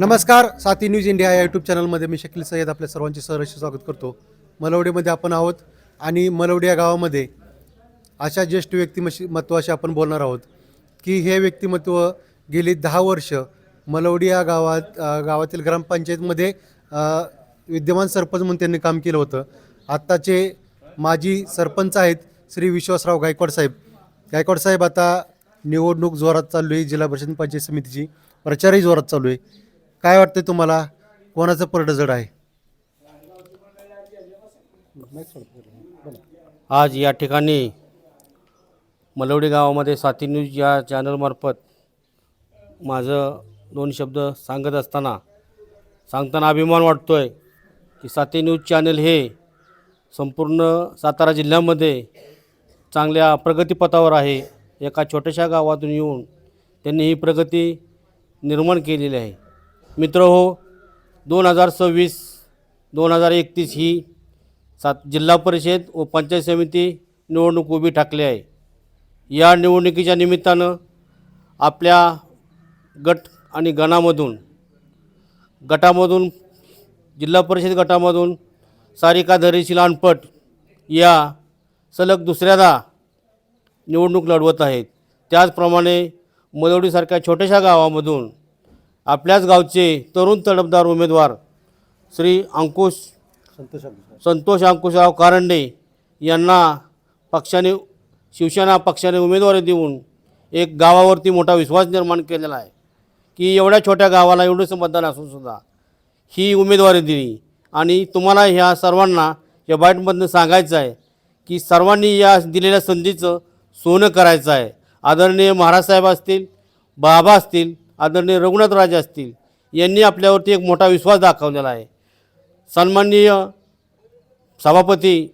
नमस्कार साथी news India या यूट्यूब चॅनलमध्ये मी शकील सय्यद आपल्या सर्वांचे सहर्ष स्वागत करतो. मलवडीमध्ये आपण आहोत आणि मलवडी या गावामध्ये अशा ज्येष्ठ व्यक्तिमशी महत्त्वाशी आपण बोलणार आहोत की हे व्यक्तिमत्व गेली दहा वर्ष मलवडी या गावात गावातील ग्रामपंचायतमध्ये विद्यमान सरपंच म्हणून त्यांनी काम केलं होतं. आत्ताचे माजी सरपंच आहेत श्री विश्वासराव गायकवाड साहेब. गायकवाड साहेब आता निवडणूक जोरात चालू आहे जिल्हा परिषद पंचायत समितीची. प्रचारही जोरात चालू आहे. काय वाटतं तुम्हाला? कोणाचं परड जड आहे? आज या ठिकाणी मलवडी गावामध्ये साथी न्यूज या चॅनलमार्फत माझं दोन शब्द सांगत असताना सांगताना अभिमान वाटतो आहे की साथी न्यूज चॅनल हे संपूर्ण सातारा जिल्ह्यामध्ये चांगल्या प्रगतीपथावर आहे. एका छोट्याशा गावातून येऊन त्यांनी ही प्रगती निर्माण केलेली आहे. मित्र हो दोन हजार सव्वीस दोन हजार एकतीस ही सात जिल्हा परिषद व पंचायत समिती निवडणूक उभी ठाकली आहे. या निवडणुकीच्या निमित्तानं आपल्या गट आणि गणामधून गटामधून जिल्हा परिषद गटामधून सारिका धरीशील अनपट या सलग दुसऱ्यादा निवडणूक लढवत आहेत. त्याचप्रमाणे मलवडीसारख्या छोट्याशा गावामधून आपल्याच गावचे तरुण तडफदार उमेदवार श्री अंकुश संतोष संतोष अंकुशराव कारंडे यांना पक्षाने शिवसेना पक्षाने उमेदवारी देऊन एक गावावरती मोठा विश्वास निर्माण केलेला आहे. की एवढ्या छोट्या गावाला एवढंच मतदान असूनसुद्धा ही उमेदवारी दिली. आणि तुम्हाला ह्या सर्वांना या बाईटमधनं सांगायचं आहे की सर्वांनी या दिलेल्या संधीचं सोनं करायचं आहे. आदरणीय महाराजसाहेब असतील बाबा असतील आदरणीय रघुनाथराजे असतील यांनी आपल्यावरती एक मोठा विश्वास दाखवलेला आहे. सन्माननीय सभापती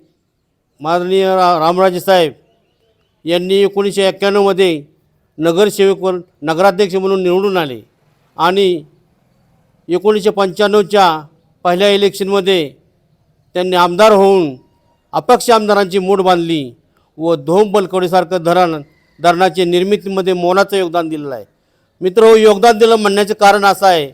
माननीय रा रामराजे साहेब यांनी एकोणीसशे एक्क्याण्णवमध्ये नगरसेवकवर नगराध्यक्ष म्हणून निवडून आले आणि एकोणीसशे पंच्याण्णवच्या पहिल्या इलेक्शनमध्ये त्यांनी आमदार होऊन अपक्ष आमदारांची मूठ बांधली व धोम बलकवडीसारखं धरण धरणाचे निर्मितीमध्ये मोलाचं योगदान दिलेलं आहे. मित्र हो योगदान दिलं म्हणण्याचं कारण असं आहे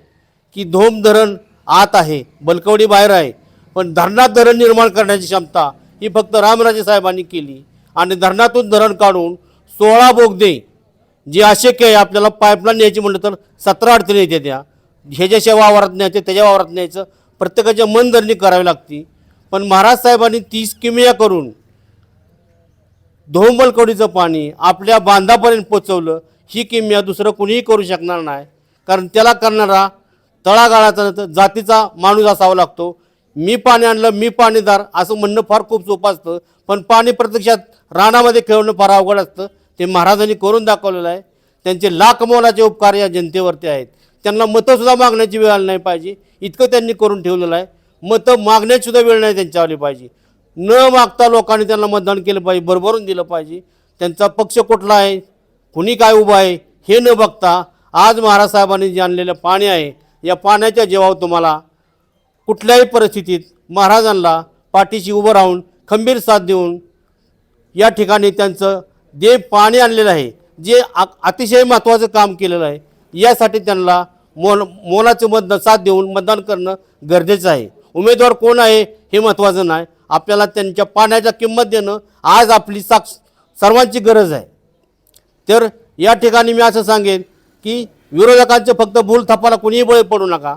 की धोम धरण आत आहे बलकवडी बाहेर आहे. पण धरणात धरण निर्माण करण्याची क्षमता ही फक्त रामराजे साहेबांनी केली. आणि धरणातून धरण काढून सोळा बोगदे जे अशक्य आहे आपल्याला पाईपलाईन न्यायची म्हटलं तर सतरा अडचणी येते त्या. ह्याच्याशिवाय वावरात न्यायचं त्याच्या वावरात न्यायचं प्रत्येकाच्या मनधरणी करावी लागती. पण महाराज साहेबांनी तीस किमिया करून धोंबलकडीचं पाणी आपल्या बांधापर्यंत पोचवलं. ही किमया दुसरं कुणीही करू शकणार नाही. कारण त्याला करणारा तळागाळाचा जातीचा माणूस असावा लागतो. मी पाणी आणलं मी पाणीदार असं म्हणणं फार खूप सोपं असतं. पण पाणी प्रत्यक्षात रानामध्ये खेळणं फार अवघड असतं. ते महाराजांनी करून दाखवलेलं आहे. त्यांचे लाख मोलाचे उपकार या जनतेवरती आहेत. त्यांना मतंसुद्धा मागण्याची वेळ आली नाही पाहिजे. इतकं त्यांनी करून ठेवलेलं आहे. मतं मागण्याचीसुद्धा वेळ नाही त्यांच्या आली पाहिजे. न मागता लोकांनी त्यांना मतदान केलं पाहिजे भरभरून दिलं पाहिजे. त्यांचा पक्ष कुठला आहे? कुणी काय उभं आहे हे न बघता आज महाराज साहेबांनी जे आणलेलं पाणी आहे या पाण्याच्या जेवावर तुम्हाला कुठल्याही परिस्थितीत महाराजांना पाठीशी उभं राहून खंबीर साथ देऊन या ठिकाणी त्यांचं जे पाणी आणलेलं आहे जे आ अतिशय महत्त्वाचं काम केलेलं आहे यासाठी त्यांना मोल मोलाचं मत साथ देऊन मतदान करणं गरजेचं आहे. उमेदवार कोण आहे हे महत्त्वाचं नाही. आपल्याला त्यांच्या पाण्याच्या किंमत देणं आज आपली साक्ष सर्वांची गरज आहे. तर या ठिकाणी मी असं सांगेन की विरोधकांचं फक्त भूल थपाला कुणीही बळी पडू नका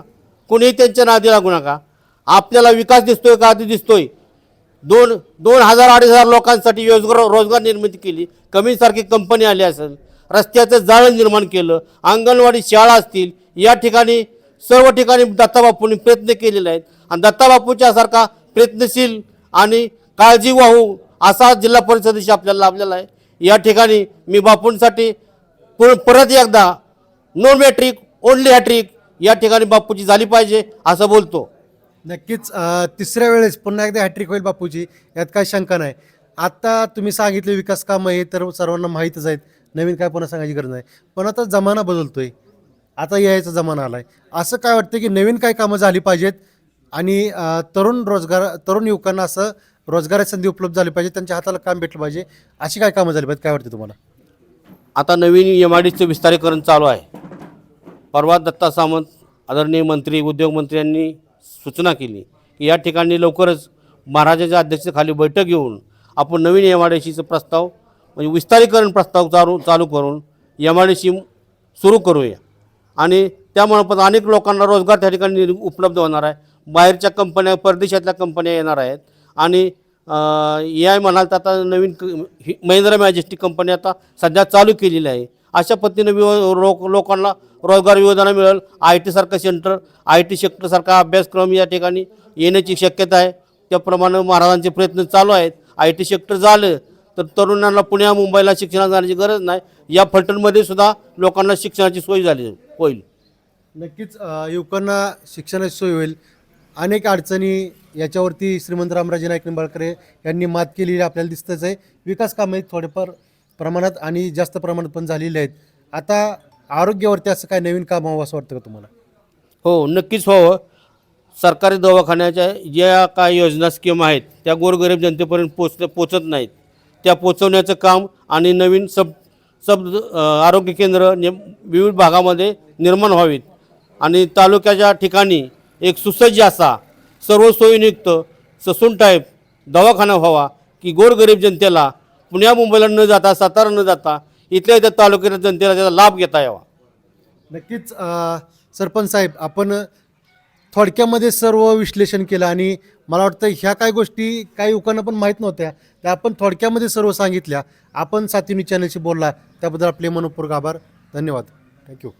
कुणीही त्यांच्या नादी लागू नका. आपल्याला विकास दिसतोय का? आधी दिसतोय. दोन दोन हजार अडीच हजार लोकांसाठी रोजगार रोजगार निर्मिती केली. कमीसारखी कंपनी आली असेल. रस्त्याचं जाळं निर्माण केलं. अंगणवाडी शाळा असतील. या ठिकाणी सर्व ठिकाणी दत्ताबापूंनी प्रयत्न केलेले आहेत. आणि दत्ताबापूच्यासारखा प्रयत्नशील आणि काळजी वाहू असा जिल्हा परिषदेशी आपल्याला लाभलेला आहे. या ठिकाणी मी बापूंसाठी परत एकदा नो मॅट्रिक ओनली हॅट्रिक या ठिकाणी बापूची झाली पाहिजे असं बोलतो. नक्कीच तिसऱ्या वेळेस पुन्हा एकदा हॅट्रिक होईल बापूजी यात काही शंका नाही. आता तुम्ही सांगितले विकास कामं हे तर सर्वांना माहीतच आहेत नवीन काय पुन्हा सांगायची गरज नाही. पण आता जमाना बदलतोय आता यायचा जमाना आलाय. असं काय वाटतं की नवीन काय कामं झाली पाहिजेत आणि तरुण रोजगार तरुण युवकांना असं रोजगाराची संधी उपलब्ध झाली पाहिजे त्यांच्या हाताला काम भेटलं पाहिजे. अशी काय कामं झाली पाहिजेत काय वाटतं तुम्हाला? आता नवीन एम आय डीचं विस्तारीकरण चालू आहे. परवा दत्ता सामंत आदरणीय मंत्री उद्योगमंत्री यांनी सूचना केली की या ठिकाणी लवकरच महाराजाच्या अध्यक्षतेखाली बैठक घेऊन आपण नवीन एम आय डी सीचं प्रस्ताव म्हणजे विस्तारीकरण प्रस्ताव चालू चालू करून एम आय डी सी सुरू करूया. आणि त्यामार्फत अनेक लोकांना रोजगार त्या ठिकाणी उपलब्ध होणार आहे. बाहेरच्या कंपन्या परदेशातल्या कंपन्या येणार आहेत. आणि ए आय म्हणाल तर आता नवीन महिंद्रा मॅजेस्टिक कंपनी आता सध्या चालू केलेली आहे. अशा पद्धतीनं विव लोक लोकांना रोजगार योजना मिळेल. आय टीसारखं सेंटर आय टी सेक्टरसारखा अभ्यासक्रम या ठिकाणी येण्याची शक्यता आहे. त्याप्रमाणे महाराजांचे प्रयत्न चालू आहेत. आय टी सेक्टर झालं तर तरुणांना पुण्या मुंबईला शिक्षणात जाण्याची गरज नाही. या फलटणमध्ये सुद्धा लोकांना शिक्षणाची सोय झाली होईल. नक्कीच युवकांना शिक्षणाची सोय होईल. अनेक अडचणी याच्यावरती श्रीमंत रामराजे नाईक निंबाळकर यांनी मात केलेली आपल्याला दिसतंच आहे. विकास कामे थोडेफार प्रमाणात आणि जास्त प्रमाणात पण झालेली आहेत. आता आरोग्यावरती असं काय नवीन काम हवं असं वाटतं का तुम्हाला? हो नक्कीच व्हावं सरकारी दवाखान्याच्या ज्या काय योजना स्कीम आहेत त्या गोरगरीब जनतेपर्यंत पोच पोचत नाहीत. त्या पोचवण्याचं काम आणि नवीन सब सब आरोग्य केंद्र ने विविध भागामध्ये निर्माण व्हावीत. आणि तालुक्याच्या ठिकाणी एक सुसज्ज असा सर्व सोयीयुक्त ससून टाईप दवाखाना व्हावा की गोरगरीब जनतेला पुण्या मुंबईला न जाता सातारा न जाता इथल्या इथल्या तालुक्याच्या जनतेला त्याचा लाभ घेता यावा. नक्कीच अ, सरपंच साहेब आपण थोडक्यामध्ये सर्व विश्लेषण केलं आणि मला वाटतं ह्या काही गोष्टी काही युवकांना पण माहीत नव्हत्या त्या आपण थोडक्यामध्ये सर्व सांगितल्या. आपण साथीनी चॅनलशी बोलला त्याबद्दल आपले मनपूर्वक आभार. धन्यवाद. थँक्यू